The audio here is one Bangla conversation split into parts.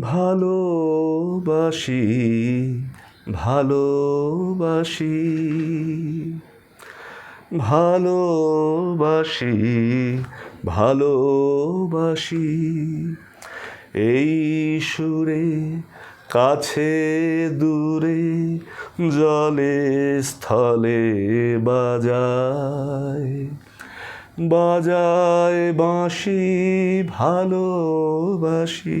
ভালোবাসি ভালোবাসি ভালোবাসি ভালোবাসি। এই সুরে কাছে দূরে জলে স্থলে বাজায় বাজায় বাঁশি ভালোবাসি।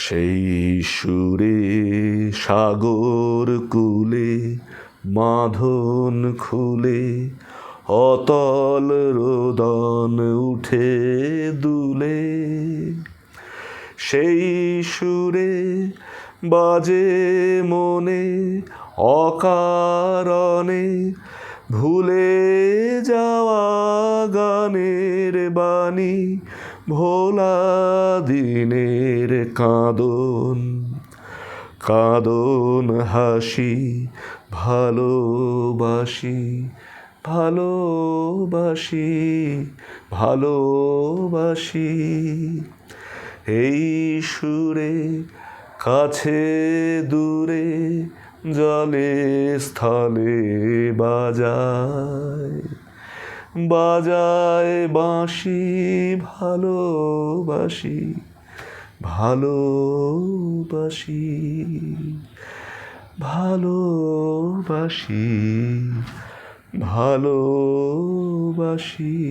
সেই সুরে সাগর কুলে, মাধন খুলে, অতল রোদন উঠে দুলে। সেই সুরে বাজে মনে, অকারণে ভুলে যাওয়া গানের বাণী, ভোলা দিনের কাঁদন। কাঁদন হাসি, ভালোবাসি ভালোবাসি ভালোবাসি। এই সুরে, কাছে দূরে জলে স্থলে বাজায়। বাজায় বাঁশি ভালোবাসি ভালোবাসি ভালোবাসি ভালোবাসি।